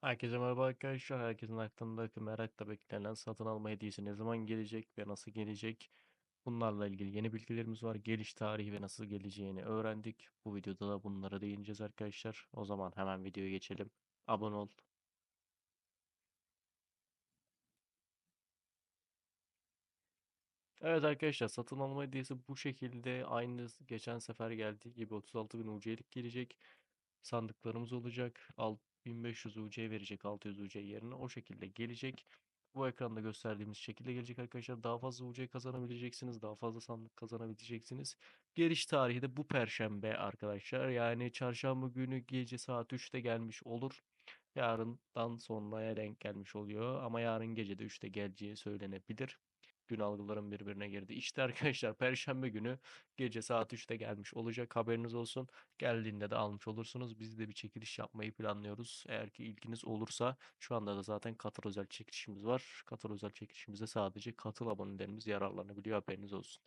Herkese merhaba arkadaşlar. Herkesin aklındaki merakla beklenen satın alma hediyesi ne zaman gelecek ve nasıl gelecek? Bunlarla ilgili yeni bilgilerimiz var. Geliş tarihi ve nasıl geleceğini öğrendik. Bu videoda da bunlara değineceğiz arkadaşlar. O zaman hemen videoya geçelim. Abone ol. Evet arkadaşlar satın alma hediyesi bu şekilde aynı geçen sefer geldiği gibi 36.000 UC'lik gelecek. Sandıklarımız olacak. 1500 UC verecek 600 UC yerine o şekilde gelecek. Bu ekranda gösterdiğimiz şekilde gelecek arkadaşlar. Daha fazla UC kazanabileceksiniz. Daha fazla sandık kazanabileceksiniz. Geliş tarihi de bu perşembe arkadaşlar. Yani çarşamba günü gece saat 3'te gelmiş olur. Yarından sonraya denk gelmiş oluyor. Ama yarın gece de 3'te geleceği söylenebilir. Gün algılarım birbirine girdi. İşte arkadaşlar Perşembe günü gece saat 3'te gelmiş olacak. Haberiniz olsun. Geldiğinde de almış olursunuz. Biz de bir çekiliş yapmayı planlıyoruz. Eğer ki ilginiz olursa şu anda da zaten katıl özel çekilişimiz var. Katıl özel çekilişimizde sadece katıl abonelerimiz yararlanabiliyor. Haberiniz olsun.